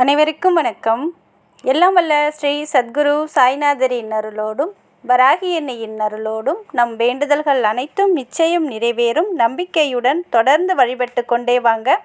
அனைவருக்கும் வணக்கம். எல்லாம் வல்ல ஸ்ரீ சத்குரு சாய்நாதரின் அருளோடும் வராகி எண்ணெயின் அருளோடும் நம் வேண்டுதல்கள் அனைத்தும் நிச்சயம் நிறைவேறும். நம்பிக்கையுடன் தொடர்ந்து வழிபட்டு கொண்டே வாங்க.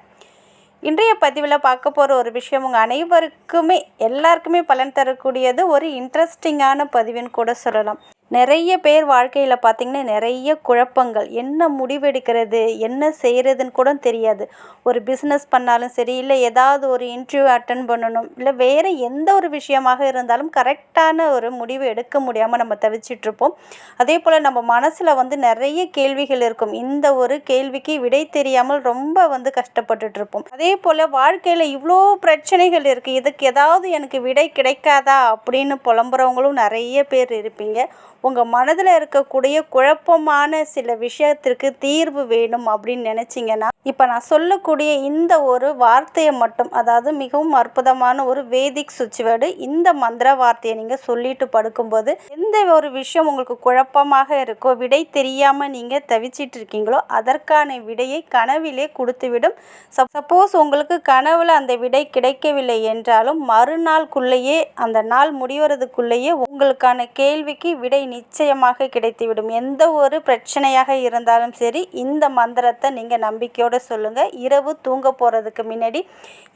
இன்றைய பதிவில் பார்க்க போகிற ஒரு விஷயம் உங்கள் அனைவருக்குமே எல்லாருக்குமே பலன் தரக்கூடியது ஒரு இன்ட்ரெஸ்டிங்கான பதிவுன்னு கூட சொல்லலாம். நிறைய பேர் வாழ்க்கையில் பார்த்திங்கன்னா நிறைய குழப்பங்கள். என்ன முடிவெடுக்கிறது? என்ன செய்கிறதுன்னு கூட தெரியாது. ஒரு பிஸ்னஸ் பண்ணாலும் சரி இல்லை ஏதாவது ஒரு இன்டர்வியூ அட்டன் பண்ணணும் இல்லை வேறு எந்த ஒரு விஷயமாக இருந்தாலும் கரெக்டான ஒரு முடிவு எடுக்க முடியாமல் நம்ம தவிச்சிட்ருப்போம். அதே போல் நம்ம மனசில் வந்து நிறைய கேள்விகள் இருக்கும். இந்த ஒரு கேள்விக்கு விடை தெரியாமல் ரொம்ப வந்து கஷ்டப்பட்டுட்ருப்போம். அதே போல் வாழ்க்கையில் இவ்வளோ பிரச்சனைகள் இருக்குது இதுக்கு ஏதாவது எனக்கு விடை கிடைக்காதா? அப்படின்னு புலம்புறவங்களும் நிறைய பேர் இருப்பீங்க. உங்கள் மனதில் இருக்கக்கூடிய குழப்பமான சில விஷயத்திற்கு தீர்வு வேணும் அப்படின்னு நினச்சிங்கன்னா இப்போ நான் சொல்லக்கூடிய இந்த ஒரு வார்த்தையை மட்டும் அதாவது மிகவும் அற்புதமான ஒரு வேதிக் சுவிட்ச் இந்த மந்திர வார்த்தையை நீங்கள் சொல்லிட்டு படுக்கும்போது எந்த ஒரு விஷயம் உங்களுக்கு குழப்பமாக இருக்கோ விடை தெரியாமல் நீங்கள் தவிச்சிட்டு இருக்கீங்களோ அதற்கான விடையை கனவிலே கொடுத்துவிடும். சப்போஸ் உங்களுக்கு கனவில் அந்த விடை கிடைக்கவில்லை என்றாலும் மறுநாளுக்குள்ளேயே அந்த நாள் முடிவறதுக்குள்ளேயே உங்களுக்கான கேள்விக்கு விடை நிச்சயமாக கிடைத்துவிடும். எந்த ஒரு பிரச்சனையாக இருந்தாலும் சரி இந்த மந்திரத்தை நீங்கள் நம்பிக்கையோடு சொல்லுங்கள் இரவு தூங்க போகிறதுக்கு முன்னாடி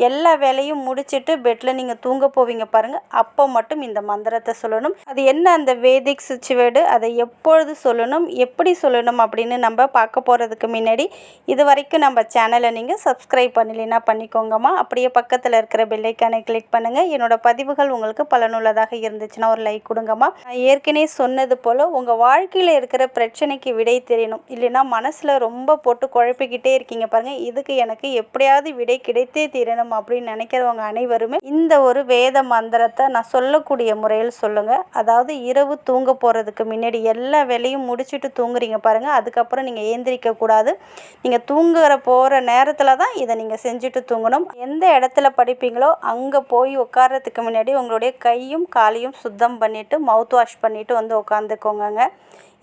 எல்லா வேலையும் முடிச்சுட்டு பெட்டில் நீங்கள் தூங்க போவீங்க பாருங்கள் அப்போ மட்டும் இந்த மந்திரத்தை சொல்லணும். அது என்ன அந்த வேதிக் சுச்சுவேடு அதை எப்பொழுது சொல்லணும்? எப்படி சொல்லணும் அப்படின்னு நம்ம பார்க்க போகிறதுக்கு முன்னாடி இது வரைக்கும் நம்ம சேனலை நீங்கள் சப்ஸ்கிரைப் பண்ணலைன்னா பண்ணிக்கோங்கம்மா. அப்படியே பக்கத்தில் இருக்கிற பெல்லைக்கானை கிளிக் பண்ணுங்கள் என்னோட பதிவுகள் உங்களுக்கு பலனுள்ளதாக இருந்துச்சுன்னா ஒரு லைக் கொடுங்கம்மா. நான் ஏற்கனவே சொன்னது போல் உங்கள் வாழ்க்கையில் இருக்கிற பிரச்சனைக்கு விடை தெரியணும். இல்லைன்னா மனசில் ரொம்ப போட்டு குழப்பிக்கிட்டே இருக்கீங்க பாருங்கள் இதுக்கு எனக்கு எப்படியாவது விடை கிடைத்தே தீரணும் அப்படின்னு நினைக்கிறவங்க அனைவருமே இந்த ஒரு வேத மந்திரத்தை நான் சொல்லக்கூடிய முறையில் சொல்லுங்கள் அதாவது இரவு தூங்க போகிறதுக்கு முன்னாடி எல்லா வேலையும் முடிச்சுட்டு தூங்குறீங்க பாருங்கள் அதுக்கப்புறம் நீங்கள் ஏந்திரிக்க கூடாது. நீங்கள் தூங்குற போகிற நேரத்தில் தான் இதை நீங்கள் செஞ்சுட்டு தூங்கணும். எந்த இடத்துல படிப்பீங்களோ அங்கே போய் உட்கார்றதுக்கு முன்னாடி உங்களுடைய கையும் காலையும் சுத்தம் பண்ணிவிட்டு மவுத் வாஷ் பண்ணிவிட்டு வந்து உட்காந்துக்கோங்க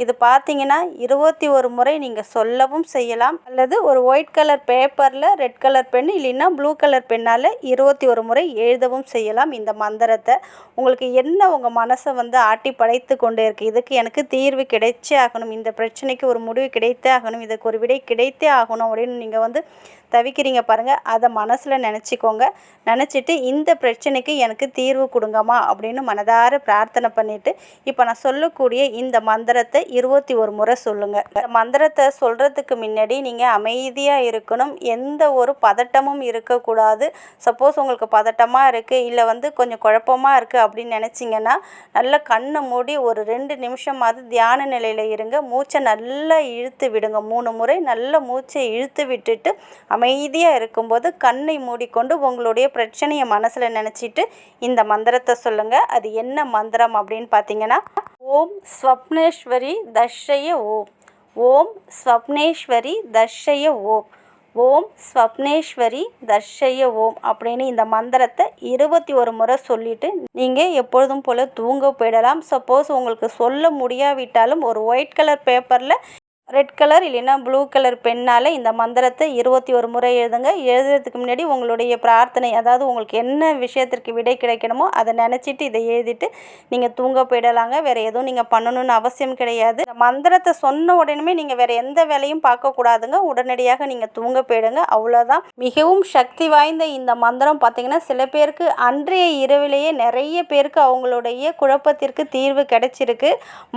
இது பார்த்தீங்கன்னா இருபத்தி ஒரு முறை நீங்கள் சொல்லவும் செய்யலாம். அல்லது ஒரு ஒயிட் கலர் பேப்பரில் ரெட் கலர் பென் இல்லைன்னா ப்ளூ கலர் பென்னால் இருபத்தி ஒரு முறை எழுதவும் செய்யலாம் இந்த மந்திரத்தை. உங்களுக்கு என்ன உங்கள் மனசை வந்து ஆட்டி படைத்து கொண்டே இருக்குது இதுக்கு எனக்கு தீர்வு கிடைச்சே ஆகணும். இந்த பிரச்சனைக்கு ஒரு முடிவு கிடைத்தே ஆகணும். இதுக்கு ஒரு விடை கிடைத்தே ஆகணும் அப்படின்னு நீங்கள் வந்து தவிக்கிறீங்க பாருங்கள் அதை மனசில் நினச்சிக்கோங்க. நினச்சிட்டு இந்த பிரச்சனைக்கு எனக்கு தீர்வு கொடுங்கம்மா அப்படின்னு மனதார பிரார்த்தனை பண்ணிவிட்டு இப்போ நான் சொல்லக்கூடிய இந்த மந்திரத்தை இருபத்தி ஒரு முறை சொல்லுங்கள் இந்த மந்திரத்தை சொல்கிறதுக்கு முன்னாடி நீங்கள் அமைதியாக இருக்கணும். எந்த ஒரு பதட்டமும் இருக்கக்கூடாது. சப்போஸ் உங்களுக்கு பதட்டமாக இருக்குது இல்லை வந்து கொஞ்சம் குழப்பமாக இருக்குது அப்படின்னு நினச்சிங்கன்னா நல்லா கண்ணை மூடி ஒரு ரெண்டு நிமிஷமாவது தியான நிலையில் இருங்க. மூச்சை நல்லா இழுத்து விடுங்க. மூணு முறை நல்ல மூச்சை இழுத்து விட்டுட்டு அமைதியாக இருக்கும்போது கண்ணை மூடிக்கொண்டு உங்களுடைய பிரச்சனையை மனசில் நினச்சிட்டு இந்த மந்திரத்தை சொல்லுங்கள் அது என்ன மந்திரம் அப்படின்னு பார்த்தீங்கன்னா ஓம் ஸ்வப்னேஸ்வரி தர்ஷய ஓம் ஓம் ஸ்வப்னேஸ்வரி தர்ஷய ஓம் ஓம் ஸ்வப்னேஸ்வரி தர்ஷய ஓம் அப்படின்னு இந்த மந்திரத்தை இருபத்தி ஒரு முறை சொல்லிவிட்டு நீங்கள் எப்பொழுதும் போல் தூங்க போயிடலாம். சப்போஸ் உங்களுக்கு சொல்ல முடியாவிட்டாலும் ஒரு ஒயிட் கலர் பேப்பரில் ரெட் கலர் இல்லைன்னா ப்ளூ கலர் பென்னால் இந்த மந்திரத்தை இருபத்தி ஒரு முறை எழுதுங்க. எழுதுறதுக்கு முன்னாடி உங்களுடைய பிரார்த்தனை அதாவது உங்களுக்கு என்ன விஷயத்திற்கு விடை கிடைக்கணுமோ அதை நினச்சிட்டு இதை எழுதிட்டு நீங்கள் தூங்க போயிடலாங்க. வேறு எதுவும் நீங்கள் பண்ணணும்னு அவசியம் கிடையாது. இந்த மந்திரத்தை சொன்ன உடனே நீங்கள் வேறு எந்த வேலையும் பார்க்கக்கூடாதுங்க உடனடியாக நீங்கள் தூங்க போயிடுங்க. அவ்வளோதான் மிகவும் சக்தி வாய்ந்த இந்த மந்திரம் பார்த்திங்கன்னா சில பேருக்கு அன்றைய இரவிலேயே நிறைய பேருக்கு அவங்களுடைய குழப்பத்திற்கு தீர்வு கிடைச்சிருக்கு.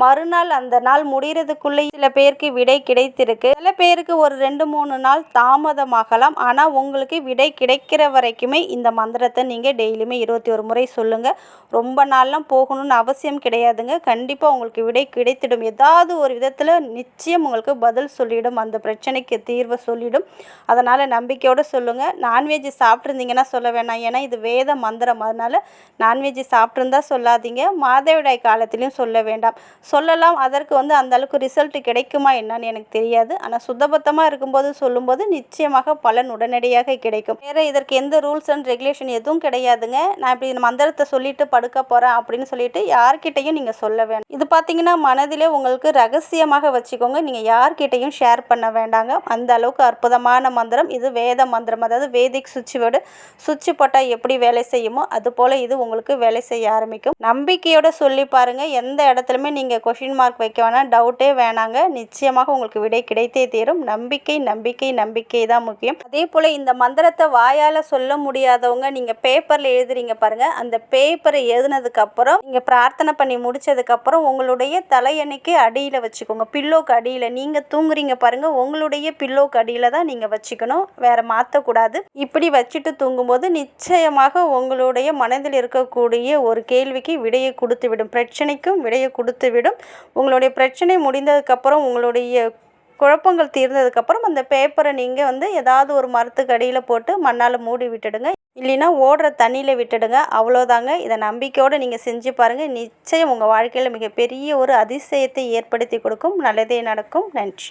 மறுநாள் அந்த நாள் முடிகிறதுக்குள்ளே சில பேருக்கு விடை கிடைத்திருக்கு. சில பேருக்கு ஒரு ரெண்டு மூணு நாள் தாமதமாகலாம். ஆனால் உங்களுக்கு விடை கிடைக்கிற வரைக்குமே இந்த மந்திரத்தை நீங்கள் டெய்லியுமே இருபத்தி ஒரு முறை சொல்லுங்கள் ரொம்ப நாள்லாம் போகணும்னு அவசியம் கிடையாதுங்க. கண்டிப்பாக உங்களுக்கு விடை கிடைத்திடும். ஏதாவது ஒரு விதத்தில் நிச்சயம் உங்களுக்கு பதில் சொல்லிடும். அந்த பிரச்சனைக்கு தீர்வை சொல்லிடும். அதனால் நம்பிக்கையோடு சொல்லுங்கள் நான்வெஜ் சாப்பிட்ருந்தீங்கன்னா சொல்ல வேணாம். ஏன்னா இது வேத மந்திரம். அதனால் நான்வெஜ் சாப்பிட்ருந்தா சொல்லாதீங்க. மாதவிடாய் காலத்திலையும் சொல்ல வேண்டாம். சொல்லலாம். அதற்கு வந்து அந்த அளவுக்கு ரிசல்ட் கிடைக்குமா என்ன? என்னன்னு எனக்கு தெரியாது. ஆனால் சுத்தபத்தமாக இருக்கும்போது சொல்லும்போது நிச்சயமாக பலன் உடனடியாக கிடைக்கும். வேறு இதற்கு எந்த ரூல்ஸ் அண்ட் ரெகுலேஷன் எதுவும் கிடையாதுங்க. நான் இப்படி இந்த மந்திரத்தை சொல்லிட்டு படுக்க போகிறேன் அப்படின்னு சொல்லிட்டு யார்கிட்டையும் நீங்கள் சொல்ல வேண்டாம் இது பார்த்தீங்கன்னா மனதிலே உங்களுக்கு ரகசியமாக வச்சுக்கோங்க. நீங்கள் யார்கிட்டையும் ஷேர் பண்ண வேண்டாங்க. அந்த அளவுக்கு அற்புதமான மந்திரம். இது வேத மந்திரம். அதாவது வேதிக் சுவிட்ச் வேர்டு சுவிட்ச் போட்டால் எப்படி வேலை செய்யுமோ அது போல் இது உங்களுக்கு வேலை செய்ய ஆரம்பிக்கும். நம்பிக்கையோட சொல்லி பாருங்கள் எந்த இடத்துலையுமே நீங்கள் கொஷின் மார்க் வைக்க வேணாம். டவுட்டே வேணாங்க. நிச்சயமாக உங்களுக்கு விடை கிடைத்தே தீரும். நம்பிக்கை நம்பிக்கை நம்பிக்கை தான் முக்கியம். அதே போல் இந்த மந்திரத்தை வாயால் சொல்ல முடியாதவங்க நீங்கள் பேப்பரில் எழுதுறீங்க பாருங்க. அந்த பேப்பரை எழுதுனதுக்கப்புறம் நீங்கள் பிரார்த்தனை பண்ணி முடிச்சதுக்கப்புறம் உங்களுடைய தலையணைக்கு அடியில் வச்சுக்கோங்க. பில்லோக்கு அடியில். நீங்கள் தூங்குறீங்க பாருங்க. உங்களுடைய பில்லோக்கு அடியில் தான் நீங்கள் வச்சுக்கணும். வேற மாற்றக்கூடாது இப்படி வச்சுட்டு தூங்கும்போது நிச்சயமாக உங்களுடைய மனதில் இருக்கக்கூடிய ஒரு கேள்விக்கு விடையை கொடுத்து விடும் பிரச்சனைக்கும் விடையை கொடுத்து விடும் உங்களுடைய பிரச்சனை முடிந்ததுக்கப்புறம் உங்களுடைய குழப்பங்கள் தீர்ந்ததுக்கப்புறம் அந்த பேப்பரை நீங்கள் வந்து ஏதாவது ஒரு மரத்துக்கு அடியில் போட்டு மண்ணால் மூடி விட்டுடுங்க. இல்லைன்னா ஓடுற தண்ணியில் விட்டுடுங்க. அவ்வளோதாங்க இதை நம்பிக்கையோடு நீங்கள் செஞ்சு பாருங்கள் நிச்சயம் உங்கள் வாழ்க்கையில் மிகப்பெரிய ஒரு அதிசயத்தை ஏற்படுத்தி கொடுக்கும். நல்லதே நடக்கும். நன்றி.